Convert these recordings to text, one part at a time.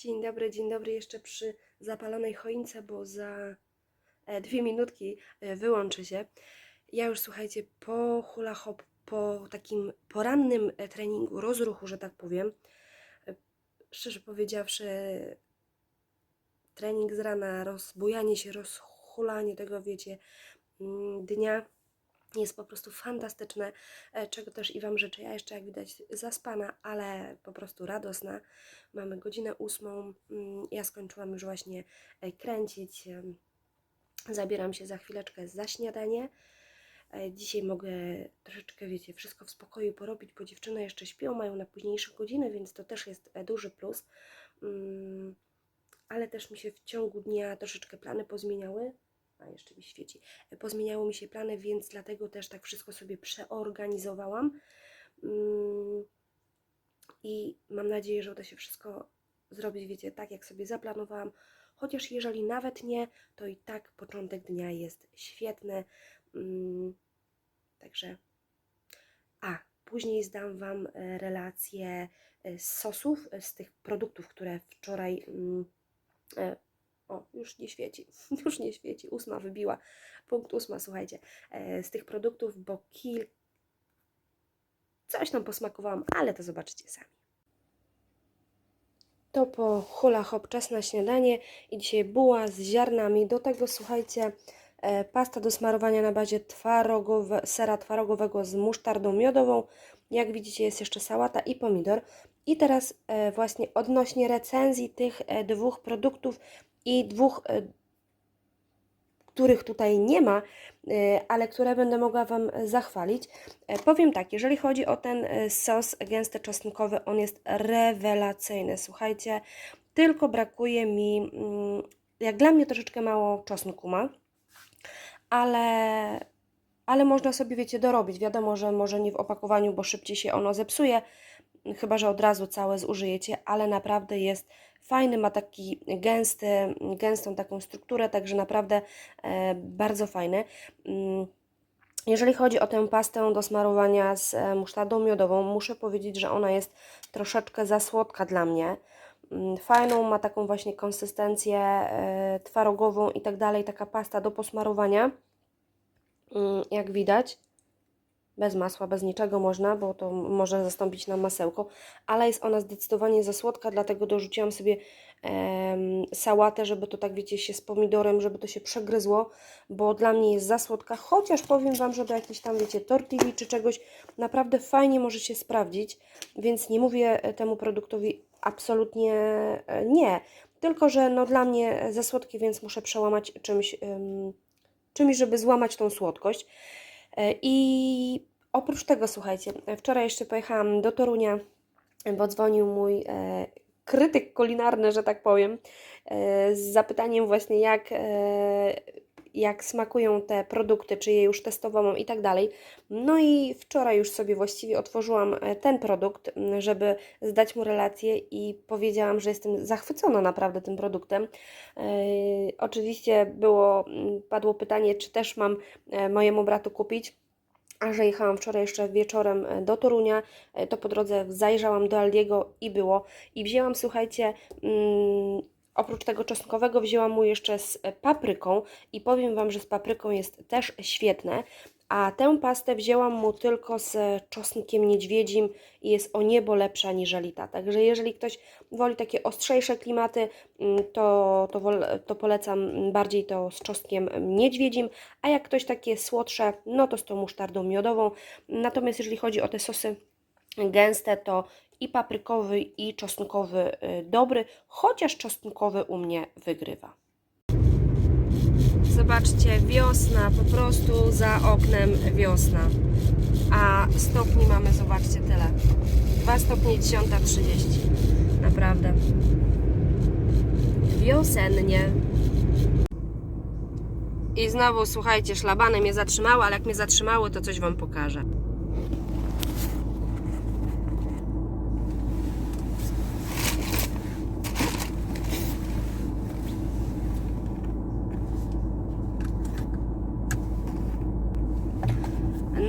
Dzień dobry, dzień dobry jeszcze przy zapalonej choince, bo za e, dwie minutki e, wyłączy się. Ja już słuchajcie, po hula hop, po takim porannym e, treningu, rozruchu, że tak powiem, szczerze powiedziawszy, trening z rana, rozbujanie się, rozhulanie tego, wiecie, mm, dnia jest po prostu fantastyczne, e, czego też i Wam życzę. Ja jeszcze, jak widać, zaspana, ale po prostu radosna. Mamy godzinę ósmą, mm, ja skończyłam już właśnie e, kręcić. Zabieram się za chwileczkę za śniadanie. E, Dzisiaj mogę troszeczkę, wiecie, wszystko w spokoju porobić, bo dziewczyny jeszcze śpią, mają na późniejsze godziny, więc to też jest duży plus. Mm, Ale też mi się w ciągu dnia troszeczkę plany pozmieniały. A jeszcze mi świeci. E, Pozmieniały mi się plany, więc dlatego też tak wszystko sobie przeorganizowałam. Mm, I mam nadzieję, że uda się wszystko zrobić, wiecie, tak jak sobie zaplanowałam. Chociaż jeżeli nawet nie, to i tak początek dnia jest świetny. Mm, Także. A, później zdam Wam e, relację e, z sosów, z tych produktów, które wczoraj. mm, O, już nie świeci, już nie świeci. Ósma wybiła. Punkt ósma, słuchajcie. e, Z tych produktów, bo kil. Coś tam posmakowałam, ale to zobaczycie sami. To po hula hop czas na śniadanie i dzisiaj buła z ziarnami. Do tego słuchajcie, e, pasta do smarowania na bazie twarogowe, sera twarogowego z musztardą miodową. Jak widzicie jest jeszcze sałata i pomidor. I teraz e, właśnie odnośnie recenzji tych dwóch produktów i dwóch, e, których tutaj nie ma, e, ale które będę mogła Wam zachwalić. E, Powiem tak, jeżeli chodzi o ten sos gęsty czosnkowy, on jest rewelacyjny. Słuchajcie, tylko brakuje mi, mm, jak dla mnie troszeczkę mało czosnku ma, ale, ale można sobie, wiecie, dorobić. Wiadomo, że może nie w opakowaniu, bo szybciej się ono zepsuje, chyba że od razu całe zużyjecie, ale naprawdę jest fajny, ma taki gęsty, gęstą taką strukturę, także naprawdę e, bardzo fajny. Mm, jeżeli chodzi o tę pastę do smarowania z e, musztardą miodową, muszę powiedzieć, że ona jest troszeczkę za słodka dla mnie. Mm, Fajną ma taką właśnie konsystencję e, twarogową i tak dalej, taka pasta do posmarowania, Mm, jak widać. Bez masła, bez niczego można, bo to może zastąpić nam masełko, ale jest ona zdecydowanie za słodka, dlatego dorzuciłam sobie em, sałatę, żeby to tak wiecie się z pomidorem, żeby to się przegryzło, bo dla mnie jest za słodka, chociaż powiem Wam, że do jakiejś tam wiecie tortilli czy czegoś naprawdę fajnie może się sprawdzić, więc nie mówię e, temu produktowi absolutnie e, nie, tylko że no dla mnie za słodkie, więc muszę przełamać czymś, em, czymś, żeby złamać tą słodkość. E, I oprócz tego, słuchajcie, wczoraj jeszcze pojechałam do Torunia, bo dzwonił mój e, krytyk kulinarny, że tak powiem, e, z zapytaniem właśnie jak, e, jak smakują te produkty, czy je już testowałam i tak dalej. No i wczoraj już sobie właściwie otworzyłam e, ten produkt, żeby zdać mu relację i powiedziałam, że jestem zachwycona naprawdę tym produktem. E, oczywiście było, padło pytanie, czy też mam e, mojemu bratu kupić. A że jechałam wczoraj jeszcze wieczorem e, do Torunia, e, to po drodze zajrzałam do Aldiego i było. I wzięłam, słuchajcie, mm, oprócz tego czosnkowego wzięłam mu jeszcze z papryką i powiem Wam, że z papryką jest też świetne. A tę pastę wzięłam mu tylko z czosnkiem niedźwiedzim i jest o niebo lepsza niżeli ta. Także jeżeli ktoś woli takie ostrzejsze klimaty, mm, to, to, to polecam bardziej to z czosnkiem niedźwiedzim, a jak ktoś takie słodsze, no to z tą musztardą miodową. Natomiast jeżeli chodzi o te sosy gęste, to i paprykowy, i czosnkowy y, dobry, chociaż czosnkowy u mnie wygrywa. Zobaczcie, wiosna, po prostu za oknem wiosna. A stopni mamy, zobaczcie, tyle. 2 stopnie 10.30. Naprawdę. Wiosennie. I znowu, słuchajcie, szlabany mnie zatrzymały, ale jak mnie zatrzymały, to coś Wam pokażę.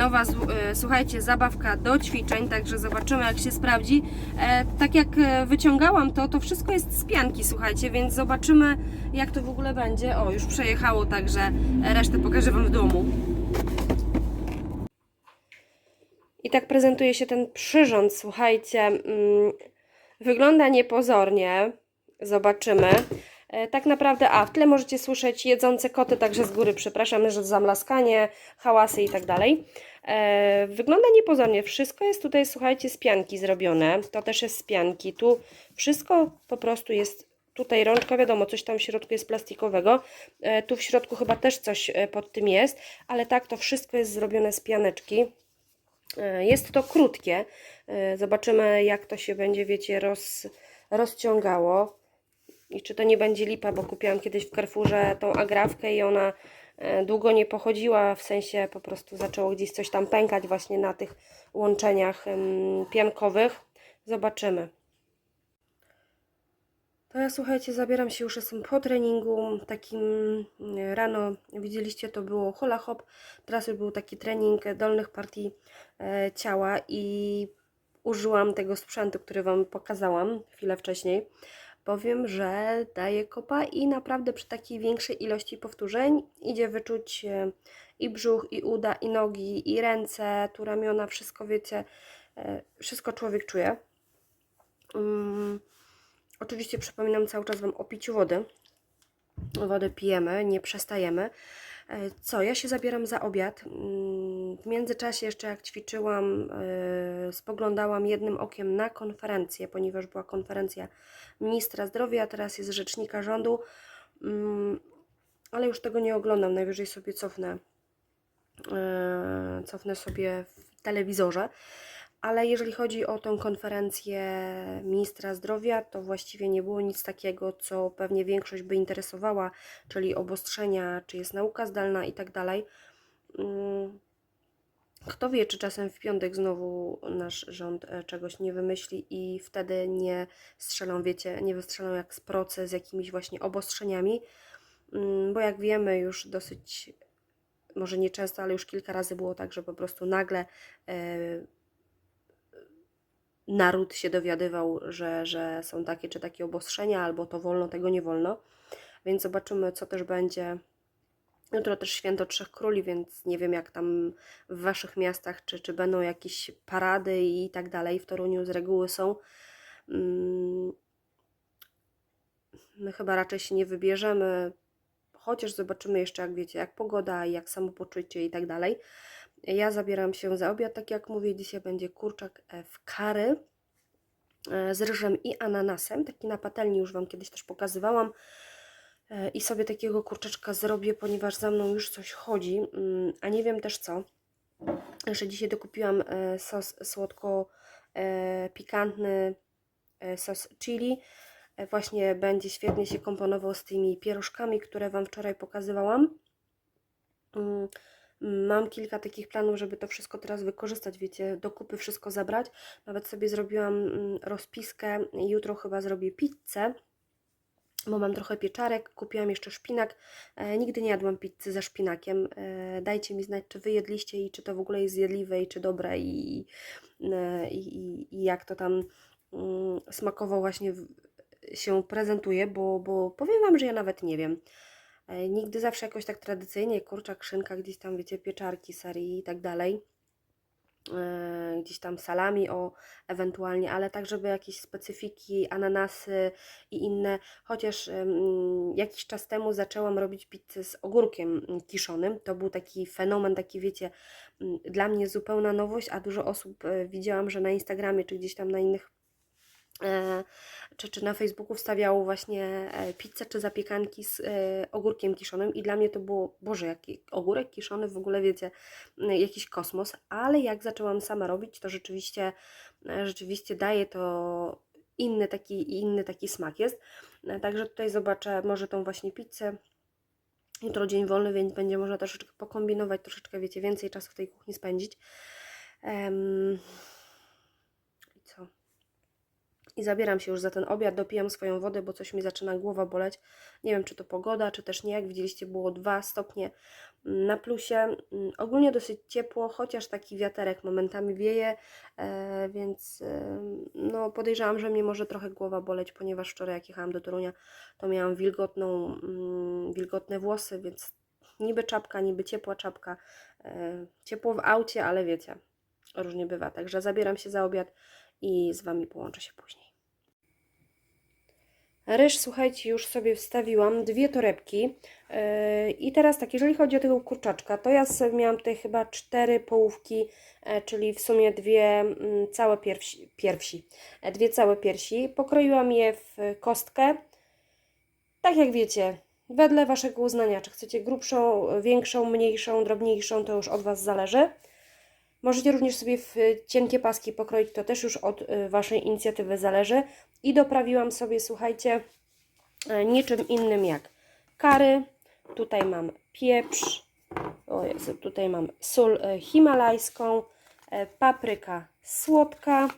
Nowa, e, słuchajcie, zabawka do ćwiczeń, także zobaczymy jak się sprawdzi. E, tak jak e, wyciągałam to, to wszystko jest z pianki, słuchajcie, więc zobaczymy jak to w ogóle będzie. O, już przejechało, także resztę pokażę Wam w domu. I tak prezentuje się ten przyrząd, słuchajcie. mm, Wygląda niepozornie. Zobaczymy. Tak naprawdę, a w tle możecie słyszeć jedzące koty, także z góry przepraszam, że zamlaskanie, hałasy i tak dalej. E, Wygląda niepozornie. Wszystko jest tutaj, słuchajcie, z pianki zrobione. To też jest z pianki. Tu wszystko po prostu jest. Tutaj rączka, wiadomo, coś tam w środku jest plastikowego. E, Tu w środku chyba też coś e, pod tym jest, ale tak, to wszystko jest zrobione z pianeczki. E, Jest to krótkie. E, Zobaczymy, jak to się będzie, wiecie, roz, rozciągało. I czy to nie będzie lipa, bo kupiłam kiedyś w Carrefourze tą agrawkę i ona długo nie pochodziła, w sensie po prostu zaczęło gdzieś coś tam pękać właśnie na tych łączeniach piankowych. Zobaczymy. To ja słuchajcie, zabieram się już jestem po treningu takim mm, rano, widzieliście to było hula hop, teraz już był taki trening dolnych partii e, ciała i użyłam tego sprzętu, który Wam pokazałam chwilę wcześniej. Powiem, że daje kopa i naprawdę przy takiej większej ilości powtórzeń idzie wyczuć i brzuch, i uda, i nogi, i ręce, tu ramiona, wszystko wiecie, e, wszystko człowiek czuje. Mm, Oczywiście przypominam cały czas Wam o piciu wody. Wodę pijemy, nie przestajemy. E, Co? Ja się zabieram za obiad. Mm, W międzyczasie jeszcze jak ćwiczyłam, e, spoglądałam jednym okiem na konferencję, ponieważ była konferencja ministra zdrowia, teraz jest rzecznika rządu, Mm, ale już tego nie oglądam, najwyżej sobie cofnę, e, cofnę sobie w telewizorze. Ale jeżeli chodzi o tą konferencję ministra zdrowia, to właściwie nie było nic takiego, co pewnie większość by interesowała, czyli obostrzenia, czy jest nauka zdalna i tak dalej. Mm, Kto wie, czy czasem w piątek znowu nasz rząd e, czegoś nie wymyśli i wtedy nie strzelą, wiecie, nie wystrzelą jak z proce z jakimiś właśnie obostrzeniami, Mm, bo jak wiemy już dosyć, może nie często, ale już kilka razy było tak, że po prostu nagle e, naród się dowiadywał, że, że są takie czy takie obostrzenia, albo to wolno, tego nie wolno. Więc zobaczymy, co też będzie. Jutro też święto Trzech Króli, więc nie wiem, jak tam w Waszych miastach, czy, czy będą jakieś parady i tak dalej. W Toruniu z reguły są. Mm, My chyba raczej się nie wybierzemy, chociaż zobaczymy jeszcze, jak wiecie, jak pogoda, jak samopoczucie i tak dalej. Ja zabieram się za obiad, tak jak mówię, dzisiaj będzie kurczak e, w kary e, z ryżem i ananasem. Taki na patelni już Wam kiedyś też pokazywałam. E, I sobie takiego kurczaczka zrobię, ponieważ za mną już coś chodzi, mm, a nie wiem też co. Jeszcze dzisiaj dokupiłam sos słodko-pikantny, sos chili. Właśnie będzie świetnie się komponował z tymi pierożkami, które Wam wczoraj pokazywałam. Mam kilka takich planów, żeby to wszystko teraz wykorzystać, wiecie, do kupy wszystko zabrać. Nawet sobie zrobiłam mm, rozpiskę, jutro chyba zrobię pizzę, bo mam trochę pieczarek, kupiłam jeszcze szpinak. E, nigdy nie jadłam pizzy ze szpinakiem. E, dajcie mi znać, czy wy jedliście i czy to w ogóle jest zjadliwe i czy dobre i, e, i, i, i jak to tam mm, smakowo właśnie w, się prezentuje, bo, bo powiem Wam, że ja nawet nie wiem. E, Nigdy zawsze jakoś tak tradycyjnie, kurczak, szynka, gdzieś tam, wiecie, pieczarki, serii i tak dalej. E, Gdzieś tam salami, o, ewentualnie, ale tak, żeby jakieś specyfiki, ananasy i inne. Chociaż jakiś czas temu zaczęłam robić pizzę z ogórkiem kiszonym. To był taki fenomen, taki, wiecie, dla mnie zupełna nowość, a dużo osób e, widziałam, że na Instagramie czy gdzieś tam na innych czy, czy na Facebooku wstawiało właśnie e, pizzę czy zapiekanki z e, ogórkiem kiszonym i dla mnie to było, Boże, jaki ogórek kiszony, w ogóle wiecie, jakiś kosmos, ale jak zaczęłam sama robić, to rzeczywiście, e, rzeczywiście daje to inny taki, inny taki smak jest. Także tutaj zobaczę może tą właśnie pizzę. Jutro dzień wolny, więc będzie można troszeczkę pokombinować, troszeczkę, wiecie, więcej czasu w tej kuchni spędzić. Em, I co? I zabieram się już za ten obiad, dopijam swoją wodę, bo coś mi zaczyna głowa boleć. Nie wiem, czy to pogoda, czy też nie. Jak widzieliście, było 2 stopnie na plusie. Mm, Ogólnie dosyć ciepło, chociaż taki wiaterek momentami wieje, e, więc no, podejrzewam, że mnie może trochę głowa boleć, ponieważ wczoraj jak jechałam do Torunia, to miałam wilgotną, mm, wilgotne włosy, więc niby czapka, niby ciepła czapka. E, ciepło w aucie, ale wiecie, różnie bywa. Także zabieram się za obiad i z Wami połączę się później. Ryż, słuchajcie, już sobie wstawiłam, dwie torebki. Yy, I teraz tak, jeżeli chodzi o tego kurczaczka, to ja sobie miałam tutaj chyba cztery połówki, e, czyli w sumie dwie mm, całe piersi, piersi, e, dwie całe piersi. Pokroiłam je w kostkę. Tak jak wiecie, wedle Waszego uznania, czy chcecie grubszą, większą, mniejszą, drobniejszą, to już od Was zależy. Możecie również sobie w cienkie paski pokroić, to też już od y, Waszej inicjatywy zależy. I doprawiłam sobie, słuchajcie, e, niczym innym jak kary. Tutaj mam pieprz, o Jezu, tutaj mam sól e, himalajską, e, papryka słodka,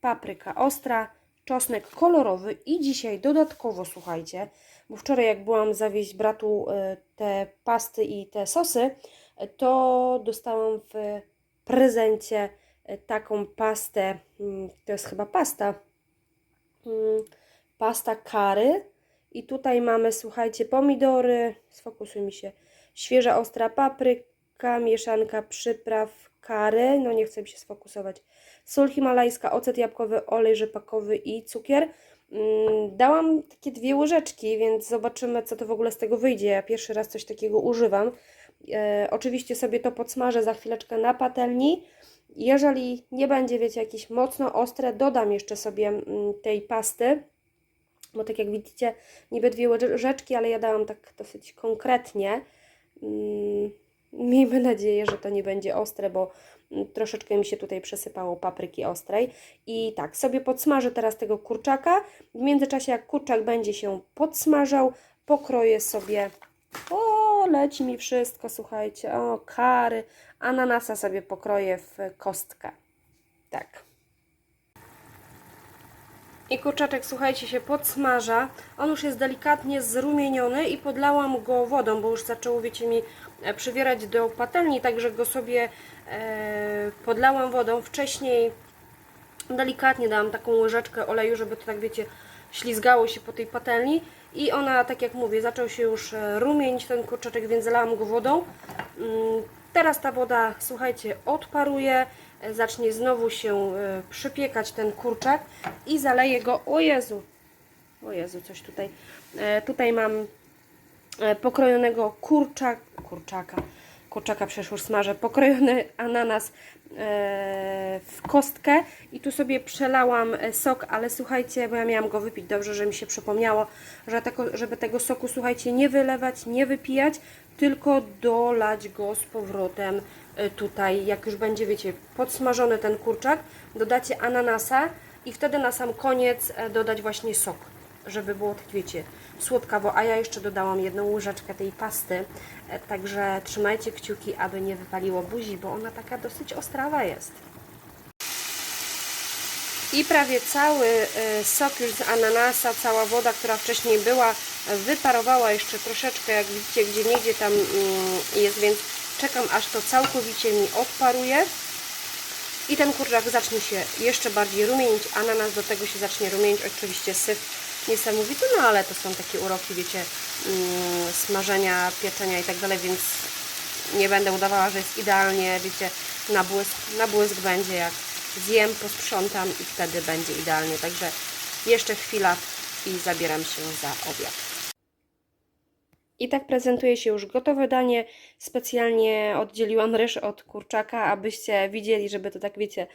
papryka ostra, czosnek kolorowy i dzisiaj dodatkowo, słuchajcie, bo wczoraj jak byłam zawieźć bratu e, te pasty i te sosy, e, to dostałam w prezencie e, taką pastę, mm, to jest chyba pasta, mm, pasta kary i tutaj mamy, słuchajcie, pomidory, sfokusuj mi się, świeża ostra papryka, mieszanka przypraw kary, no nie chcę mi się sfokusować, sól himalajska, ocet jabłkowy, olej rzepakowy i cukier. Mm, Dałam takie dwie łyżeczki, więc zobaczymy, co to w ogóle z tego wyjdzie. Ja pierwszy raz coś takiego używam. E, oczywiście sobie to podsmażę za chwileczkę na patelni. Jeżeli nie będzie, wiecie, jakieś mocno ostre, dodam jeszcze sobie mm, tej pasty, bo tak jak widzicie, niby dwie łyżeczki, ale ja dałam tak dosyć konkretnie. Mm, Miejmy nadzieję, że to nie będzie ostre, bo mm, troszeczkę mi się tutaj przesypało papryki ostrej. I tak, sobie podsmażę teraz tego kurczaka. W międzyczasie, jak kurczak będzie się podsmażał, pokroję sobie. O, leci mi wszystko, słuchajcie. O, kary. Ananasa sobie pokroję w kostkę. Tak. I kurczaczek, słuchajcie, się podsmaża. On już jest delikatnie zrumieniony i podlałam go wodą, bo już zaczęło, wiecie mi, e, przywierać do patelni, także go sobie e, podlałam wodą. Wcześniej delikatnie dałam taką łyżeczkę oleju, żeby to tak, wiecie, ślizgało się po tej patelni. I ona, tak jak mówię, zaczął się już e, rumienić ten kurczaczek, więc zalałam go wodą. Mm, Teraz ta woda, słuchajcie, odparuje, e, zacznie znowu się e, przypiekać ten kurczak i zaleję go, o Jezu, o Jezu, coś tutaj, tutaj mam pokrojonego kurczak, kurczaka, kurczaka przecież już smażę, pokrojony ananas e, w kostkę. I tu sobie przelałam e, sok, ale słuchajcie, bo ja miałam go wypić, dobrze, że mi się przypomniało, że tego, żeby tego soku, słuchajcie, nie wylewać, nie wypijać, tylko dolać go z powrotem e, tutaj, jak już będzie, wiecie, podsmażony ten kurczak, dodacie ananasa i wtedy na sam koniec dodać właśnie sok, żeby było tak, wiecie, słodkawo, a ja jeszcze dodałam jedną łyżeczkę tej pasty, e, także trzymajcie kciuki, aby nie wypaliło buzi, bo ona taka dosyć ostrawa jest. I prawie cały e, sok już z ananasa, cała woda, która wcześniej była, wyparowała jeszcze troszeczkę, jak widzicie, gdzie niegdzie tam mm, jest, więc czekam aż to całkowicie mi odparuje. I ten kurczak zacznie się jeszcze bardziej rumienić, ananas do tego się zacznie rumienić, oczywiście syf niesamowity, no ale to są takie uroki, wiecie, mm, smażenia, pieczenia i tak dalej, więc nie będę udawała, że jest idealnie, wiecie, na błysk, na błysk będzie jak zjem, posprzątam i wtedy będzie idealnie. Także jeszcze chwila i zabieram się za obiad. I tak prezentuje się już gotowe danie. Specjalnie oddzieliłam ryż od kurczaka, abyście widzieli, żeby to tak, wiecie,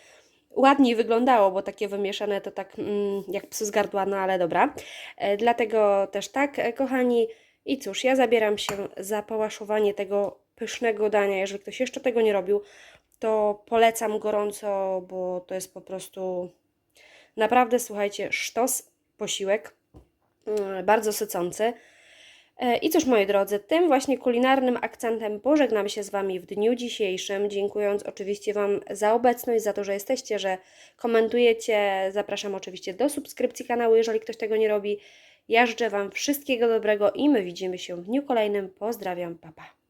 ładniej wyglądało, bo takie wymieszane to tak mm, jak psu z gardła, no ale dobra. E, dlatego też tak, e, kochani. I cóż, ja zabieram się za pałaszowanie tego pysznego dania. Jeżeli ktoś jeszcze tego nie robił, to polecam gorąco, bo to jest po prostu naprawdę, słuchajcie, sztos posiłek, mm, bardzo sycący. E, I cóż, moi drodzy, tym właśnie kulinarnym akcentem pożegnam się z Wami w dniu dzisiejszym, dziękując oczywiście Wam za obecność, za to, że jesteście, że komentujecie. Zapraszam oczywiście do subskrypcji kanału, jeżeli ktoś tego nie robi. Ja życzę Wam wszystkiego dobrego i my widzimy się w dniu kolejnym. Pozdrawiam, papa. Pa.